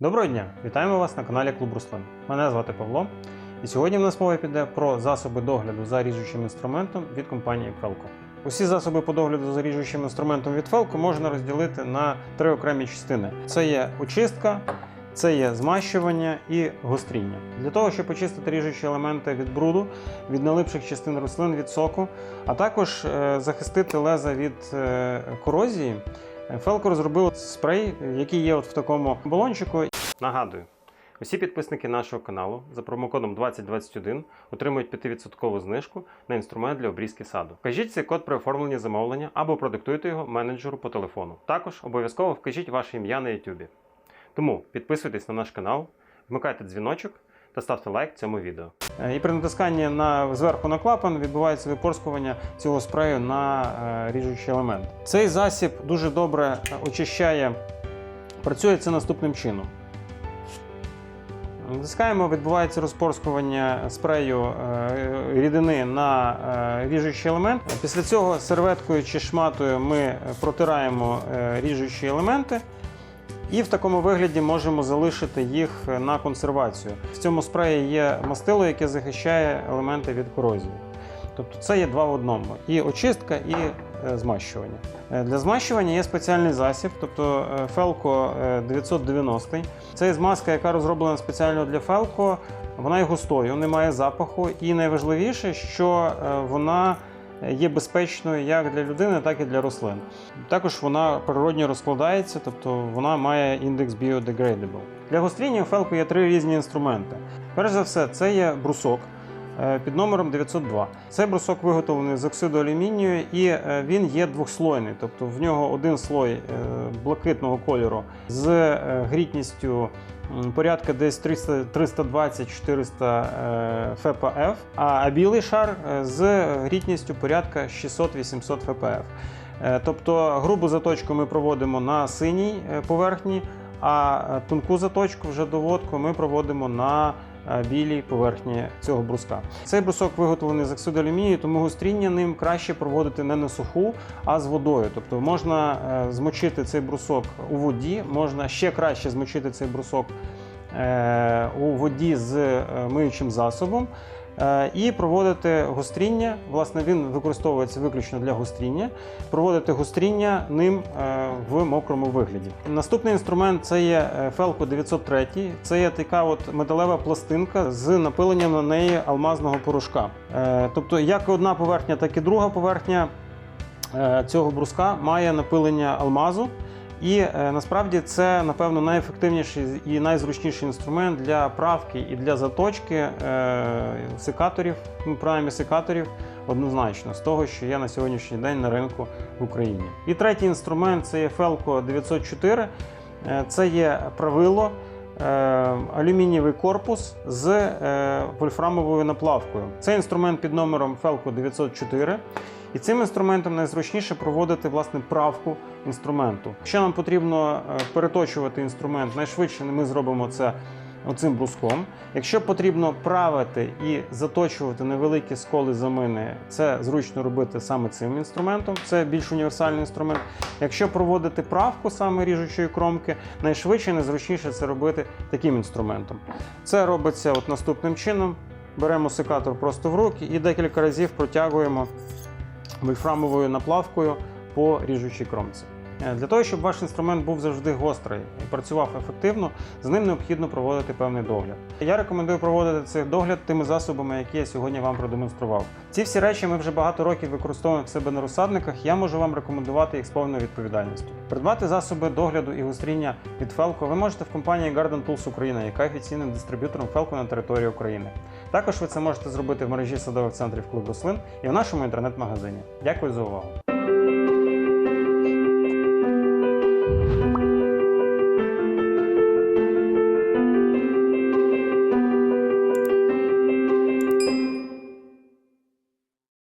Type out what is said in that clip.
Доброго дня! Вітаємо вас на каналі Клуб Руслан. Мене звати Павло. І сьогодні в нас мова піде про засоби догляду за ріжучим інструментом від компанії Felco. Усі засоби по догляду за ріжучим інструментом від Felco можна розділити на три окремі частини: це є очистка, це є змащування і гостріння. Для того, щоб очистити ріжучі елементи від бруду, від налипших частин рослин, від соку, а також е, захистити леза від е, корозії. Фелко розробило спрей, який є от в такому балончику. Нагадую, усі підписники нашого каналу за промокодом 2021 отримують 5% знижку на інструмент для обрізки саду. Вкажіть цей код при оформленні замовлення або продиктуйте його менеджеру по телефону. Також обов'язково вкажіть ваше ім'я на YouTube. Тому підписуйтесь на наш канал, вмикайте дзвіночок та ставте лайк цьому відео. Е, І при натисканні на зверху на клапан відбувається випорскування цього спрею на е, ріжучий елемент. Цей засіб дуже добре очищає. Працює це наступним чином. Натискаємо, відбувається розпорскування спрею е, рідини на е, ріжучий елемент. Після цього серветкою чи шматою ми протираємо е, ріжучі елементи. І в такому вигляді можемо залишити їх на консервацію. В цьому спреї є мастило, яке захищає елементи від корозії. Тобто це є два в одному: і очистка, і е, змащування. Е, Для змащування є спеціальний засіб, тобто Felco е, 990. Це змазка, яка розроблена спеціально для Felco. Вона є густою, не має запаху, і найважливіше, що вона є безпечною як для людини, так і для рослин. Також вона природньо розкладається, тобто вона має індекс biodegradable. Для гостріння у фелку є три різні інструменти. Перш за все, це є брусок під номером 902. Цей брусок виготовлений з оксиду алюмінію і е, він є двохслойний, тобто в нього один слой е, блакитного кольору з е, грітністю порядка десь 320-400 ФПФ, а білий шар е, з грітністю порядка 600-800 ФПФ. Е, Тобто грубу заточку ми проводимо на синій е, поверхні, а е, тонку заточку вже доводку ми проводимо на е, білій поверхні цього бруска. Цей брусок виготовлений з оксиду алюмінію, тому гостріння ним краще проводити не на суху, а з водою. Тобто можна е, змочити цей брусок у воді, можна ще краще змочити цей брусок е, у воді з е, миючим засобом. Е, І проводити гостріння, власне, він використовується виключно для гостріння. Проводити гостріння ним е, в мокрому вигляді. Наступний інструмент це є е, Felco 903. Це є така от металева пластинка з напиленням на неї алмазного порошка. Е, Тобто, як одна поверхня, так і друга поверхня е, цього бруска має напилення алмазу. І е, насправді це, напевно, найефективніший і найзручніший інструмент для правки і для заточки е, секаторів, ну, секаторів, однозначно, з того, що є на сьогоднішній день на ринку в Україні. І третій інструмент це є Felco 904. Е, Це є правило, алюмінієвий корпус з е, вольфрамовою наплавкою. Це інструмент під номером Felco 904. І цим інструментом найзручніше проводити власне правку інструменту. Якщо нам потрібно е, переточувати інструмент, найшвидше ми зробимо це оцим бруском. Якщо потрібно правити і заточувати невеликі сколи замини, це зручно робити саме цим інструментом. Це більш універсальний інструмент. Якщо проводити правку саме ріжучої кромки, найшвидше і найзручніше це робити таким інструментом. Це робиться от наступним чином. Беремо секатор просто в руки і декілька разів протягуємо вольфрамовою наплавкою по ріжучій кромці. Е, Для того, щоб ваш інструмент був завжди гострий і працював ефективно, з ним необхідно проводити певний догляд. Я рекомендую проводити цей догляд тими засобами, які я сьогодні вам продемонстрував. Ці всі речі ми вже багато років використовуємо в себе на розсадниках. Я можу вам рекомендувати їх з повною відповідальністю. Придбати засоби догляду і гостріння від Felco ви можете в компанії Garden Tools Україна, яка є офіційним дистриб'ютором Felco на території України. Також ви це можете зробити в мережі садових центрів клуб рослин і в нашому інтернет-магазині. Дякую за увагу.